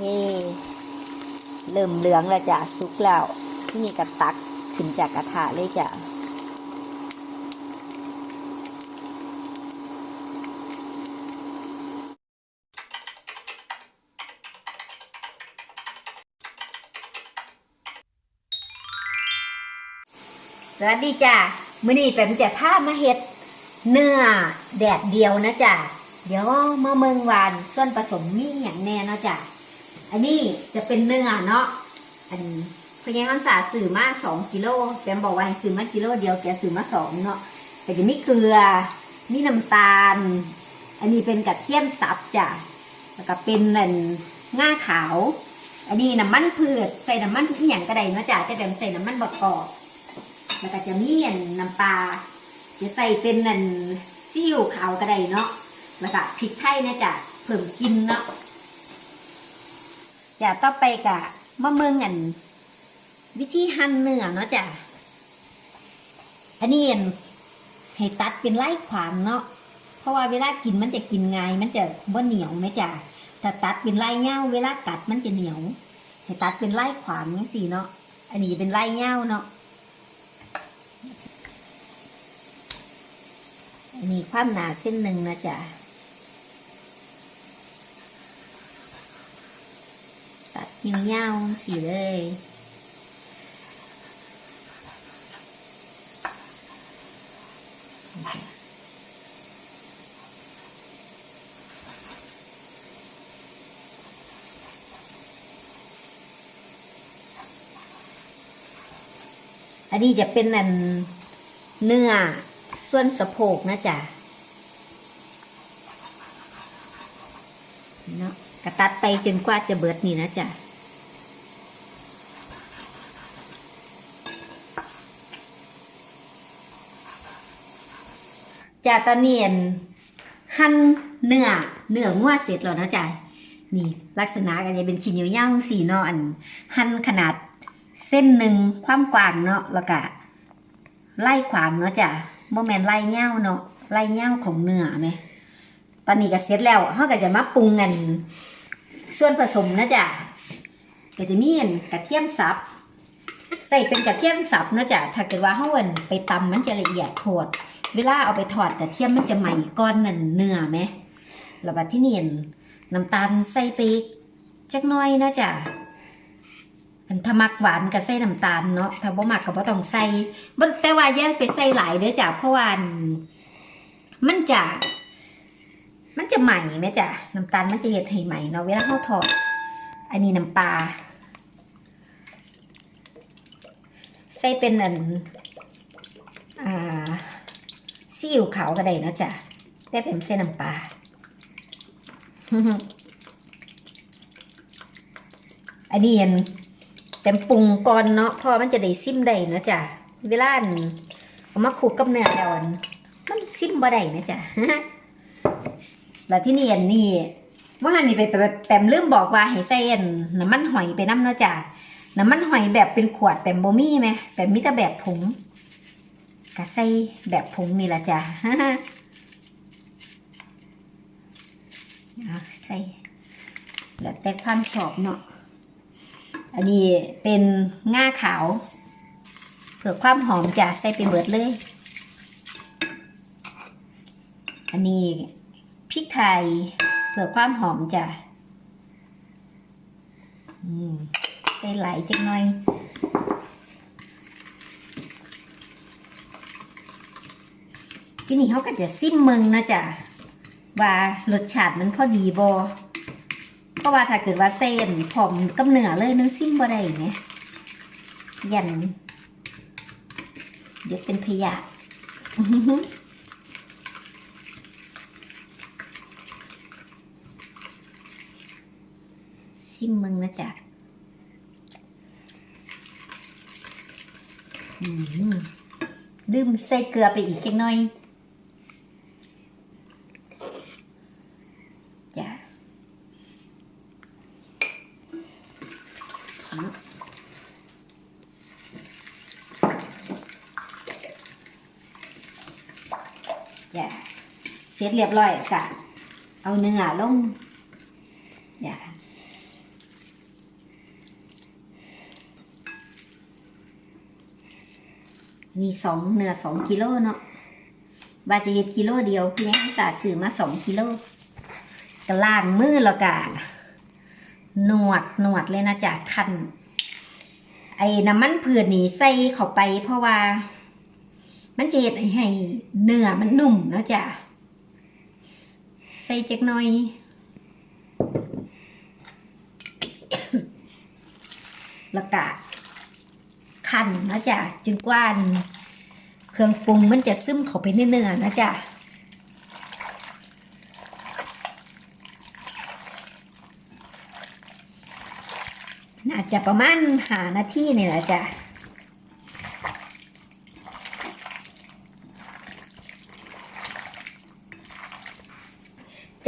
นี่เริ่มเหลืองแล้วจ้ะสุกแล้ว ที่นี่ก็ตักขึ้นจากกระทะเลยจ้ะสวัสดีจ้ะมื้อนี้เป็นจะพามาเฮ็ดเนื้อแดดเดียวนะจ้ะเดี๋ยวมาเมืองวานส่วนผสมมีอย่างแน่นะจ้ะ อันนี้จะเป็นเนื้อเนาะ อันพยังอันสาสื่อมาสองกิโลแกมบอกว่าให้ซื้อมากิโลเดียวแกซื้อมาสองเนาะ แต่จะมีเกลือ มีน้ำตาล อันนี้เป็นกระเทียมสับจ้ะ แล้วก็เป็นนั่นง่าขาว อันนี้น้ำมันพืชใส่น้ำมันทุกอย่างก็ได้เนาะจ้ะแต่แดมใส่น้ำมันบกกอกแล้วก็จะมีอันน้ำปลาจะใส่เป็นนันซีอิ๊วขาวก็ได้เนาะ แล้วก็พริกไทยนะจ๊ะเพิ่มกินเนาะ จะต่อไปกะมะเมืองอัน วิธีหั่นเนื้อเนาะจ้ะอันนี้เอันให้ตัดเป็นไล่ขวางเนาะเพราะว่าเวลากินมันจะกินง่ายมันจะบ่เหนียวไหมจ้ะถ้าตัดเป็นไล่เง่าเวลากัดมันจะเหนียวให้ตัดเป็นไล่ขวางนี่สิเนาะอันนี้เป็นไล่เง่าเนาะมีความหนาเส้นหนึ่งนะจ๊ะ ตัดนิ้วยาวสีเลยอันนี้จะเป็นอันเนื้อส่วนสะโพกนะจ๊ะเนาะกระตัดไปจนกว่าจะเบิดนี่นะจ๊ะ จ้าตอนนี้อันหั่นเนื้อเนื้องัวเสร็จแล้วนะจ๊ะนี่ลักษณะก็จะเป็นชิ้นยาวๆสีเนาะอันหั่นขนาดเส้นหนึ่งความกว้างเนาะแล้วก็ไล่ขวางเนาะจ้ะโมแมนต์ไล่เง่าเนาะไล่เง่าของเนื้อไหมตอนนี้ก็เสร็จแล้วเขาก็จะมาปรุงกันส่วนผสมนะจ๊ะก็จะมีอันกระเทียมสับใส่เป็นกระเทียมสับนะจ๊ะถ้าเกิดว่าเขาเวนไปตำมันจะละเอียดโทด เวลาเอาไปทอดกระเทียมมันจะใหม่ก้อนนั่นเนื้อไหมแล้วบัดที่เนี่อันน้ำตาลใส่ไปจักน้อยนะจ๊ะอันถ้ามักหวานก็ใส่น้ำตาลเนาะถ้าบ่มักก็บ่ต้องใส่แต่ว่าอย่าไปใส่หลายเด้อจ้ะเพราะว่ามันจะมันจะใหม่ไหมจ้ะน้ำตาลมันจะเห็ดให้ใหม่เนาะเวลาเขาทอด อันนี้น้ำปลาใส่เป็นอันอ่า ซีอิ๊วขาวก็ได้เนาะจ้ะแต่เป็นใส่น้ำปลาอันนี้อันแต่ปรุงก่อนเนาะพอมันจะได้ซิมได้นะจ๊ะเวลานเอามาคลุกกับเนื้อแล้วอันมันซิมบ่ได้นะจ๊ะแล้วที่นี่อันนี้ว่าอันนี้ไปไปแปมลืมบอกว่าให้ใส่อันน้ำมันหอยไปน้ำเนาะจ๊ะน้ำมันหอยแบบเป็นขวดแปมโบมี่ไหมแปมมิต่แบบผง ก็ใส่แบบผงนี่ละจ้ะเอาใส่แล้วแต่ความชอบเนาะ อันนี้เป็นง่าขาว เผื่อความหอมจะใส่ไปเบิดเลย อันนี้พริกไทยเผื่อความหอมจ้ะอืมใส่ไหลายจักหน่อย ทีนี้เขาก็จะซิมมืองนะจ๊ะว่ารสชาติมันพอดีบอเพราะว่าถ้าเกิดว่าเส้นผอมกับเนื้อเลยมันซิมบ่ได้ไงยันเดี๋ยวเป็นพยาธิซิมมึงนะจ๊ะอืมลืมใส่เกลือไปอีกจักหน่อย เสร็จเรียบร้อยกะเอาเนื้อลงอย่าค่ะมีสองเนื้อสองกิโลเนาะบาจะเห็ดกิโลเดียวพี่ยังสาสื่อมาสองกิโลกระล่างมือแล้วกะหนวดหนวดเลยนะจ๊ะคัน ไอ้น้ำมันเผือนี่ใส่เข้าไปเพราะว่า มันจะเห็ดให้เนื้อมันนุ่มนะจ๊ะ ส่จักหน่อยแล้วก็คันนะจ๊ะจนกว่าเครื่องปรุงมันจะซึมเข้าไปในเนื้อนะจ๊ะน่าจะประมาณหานาทีนี่แหละจ้ะ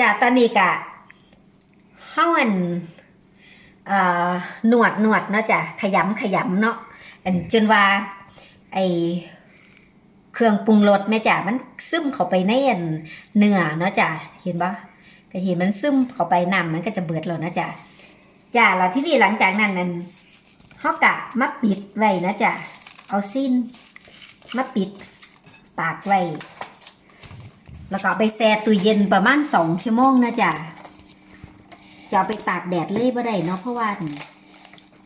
จ้ะตอนนี้กะเฮาอันเอ่อหนวดหนวดเนาะจ้ะขยำขยำเนาะอันจนว่า ไอเครื่องปรุงรสแม่จ้ะมันซึมเข้าไปในอันเนื้อเนาะจ้ะเห็นปะก็เห็นมันซึมเข้าไปน้ำมันก็จะเบิดแล้วนะจ้ะจ้ะแล้วที่นี่หลังจากนั้นนั้นเฮากะมาปิดไว้นะจ้ะเอาสิ้นมาปิดปากไว้ แล้วก็ไปแช่ตู้เย็นประมาณสองชั่วโมงนะจ้ะจะไปตากแดดเลยบ่ได้เนาะเพราะว่า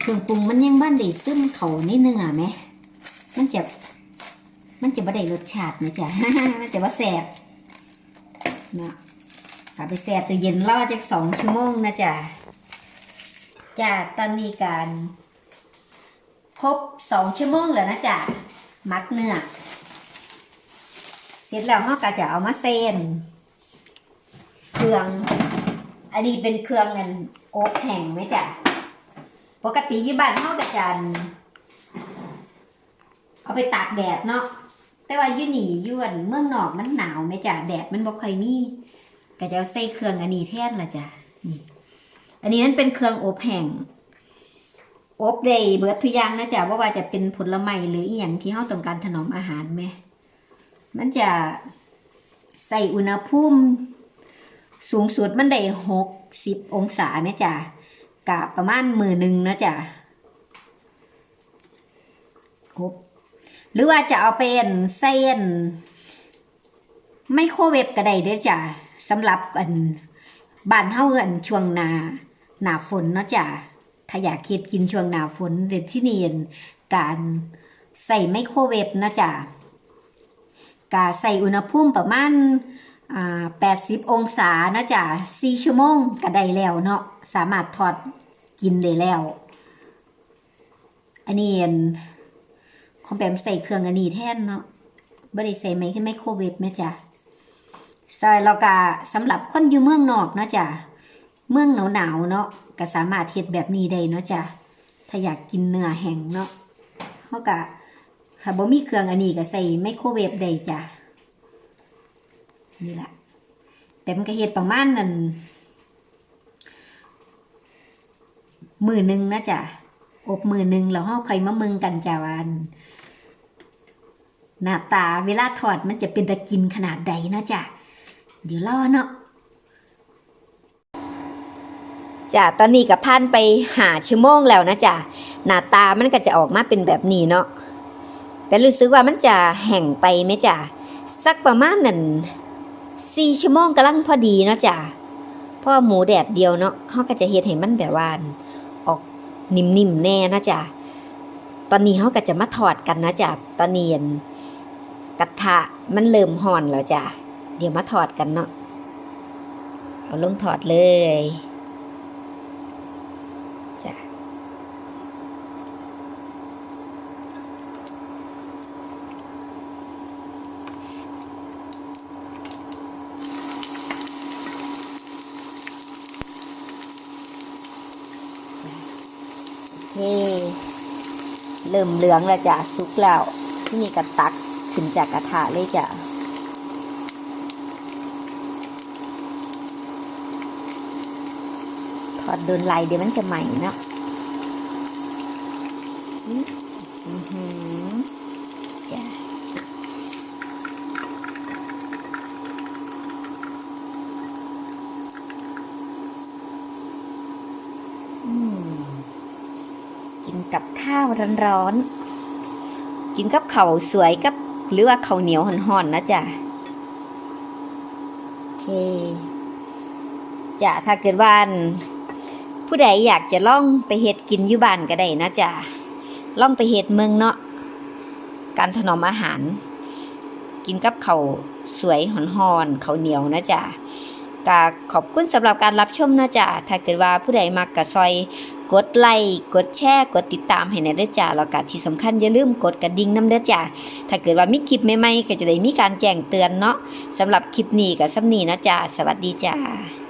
เครื่องปรุงมันยังบ้านได้ซึมเขาในเนื้อไหมมันจะมันจะบ่ได้รสชาตินะจ๊ะมันจะว่าแสบเนาะเอาไปแสบตัวเย็นรอจากสองชั่วโมงนะจ๊ะจ้ะตอนนี้การครบสองชั่วโมงแล้วนะจ๊ะมักเนื้อ เสร็จแล้วเราก็จะเอามาเส้นเครื่อง อันนี้เป็นเครื่องเงินโอ๊กแห้งไหมจ๊ะปกติยี่บ้านเฮากระจันเอาไปตากแดดเนาะแต่ว่าอยูนี่อยวนเมืองนอกมันหนาวไหมจ๊ะแดดมันบ่ค่อยมีก็จะเอาใส่เครื่องอันนี้แทนละจ้ะนี่อันนี้มันเป็นเครื่องอบแห้งอบได้เบิดทุกอย่างนะจ๊ะว่าว่าจะเป็นผลไม้หรืออีหยังที่เฮาต้องการถนอมอาหารไหม มันจะใส่อุณหภูมิสูงสุดมันได้หกสิบองศาเนี่ยจ้ะกะประมาณมือหนึ่งนะจ้ะหกหรือว่าจะเอาเป็นเส้นไมโครเวฟก็ได้เด้อจ้ะสำหรับอันบ้านเฮาอันช่วงหนาหนาฝนเนาะจ้ะถ้าอยากเค็ดกินช่วงหนาฝนเด็ดที่นี่การใส่ไมโครเวฟนะจ้ะ กาใส่อุณหภูมิประมาณอ่าแปดสิบองศานะจ๊ะสี่ชั่วโมงก็ได้แล้วเนาะสามารถทอดกินได้แล้ว อันนี้อันของแปมใส่เครื่องอันนี้แท่นเนาะไม่ได้ใส่ไมค์ไมโครเวฟแม่จ้ะใส่แล้วก็สำหรับคนอยู่เมืองนอกเนาะจ้ะเมืองหนาวหนาวๆเนาะก็สามารถเฮ็ดแบบนี้ได้เนาะจ้ะถ้าอยากกินเนื้อแห้งเนาะเขาก็ ถ้าบ่มีเครื่องอันนี้ก็ใส่ไมโครเวฟได้จ้ะนี่แหละแต่มันก็เฮ็ดประมาณนั้นมือหนึ่งนะจ๊ะอบมือหนึ่งแล้วเฮาค่อยมามึงกันจ้าวันหน้าตาเวลาทอดมันจะเป็นตะกินขนาดใดนะจ๊ะเดี๋ยวรอเนาะจ้ะตอนนี้ก็ผ่านไปหาชั่วโมงแล้วนะจ๊ะหน้าตามันก็จะออกมาเป็นแบบนี้เนาะ แต่รู้สึกว่ามันจะแห้งไปไหมจ๊ะสักประมาณนั้นสี่ชั่วโมงกำลังพอดีเนาะจ้ะเพราะว่าหมูแดดเดียวเนาะเขาก็จะเฮ็ดให้มันแบบว่าออกนิ่มๆแน่เนาะจ้ะตอนนี้เขาก็จะมาถอดกันนะจ้ะตอนนี้อั่นกระทะมันเริ่มห่อนแล้วจ้ะเดี๋ยวมาถอดกันเนาะเอาลงถอดเลยจ้ะนี่ เริ่มเหลืองแล้วจ้ะสุกแล้ว ที่นี่ก็ตักขึ้นจากกระทะเลยจ้ะทอดโดนไหลเดี๋ยวมันจะใหม่เนาะอืมอื้อหือจ้ะอืมกินกับ ข้าวร้อนๆกินกับข้าวสวยกับ หรือว่าข้าวเหนียวห่อนๆนะจ๊ะโอเคจ้ะถ้าเกิดว่าผู้ใดอยากจะล่องไปเฮ็ดกินอยู่บ้านก็ได้นะจ๊ะล่องไปเฮ็ดเมืองเนาะการถนอมอาหาร กินกับข้าวสวยห่อนๆข้าวเหนียวนะจ๊ะก็ขอบคุณสำหรับการรับชมนะจ๊ะถ้าเกิดว่าผู้ใดมักกะซอย กดไลค์กดแชร์กดติดตามให้ในเด้อจ้าแล้วก็ที่สำคัญอย่าลืมกดกระดิ่งน้ำเด้อจ้าถ้าเกิดว่ามีคลิปใหม่ๆก็จะได้มีการแจ้งเตือนเนาะสำหรับคลิปนี้กับซ้ำนี้นะจ้าสวัสดีจ้า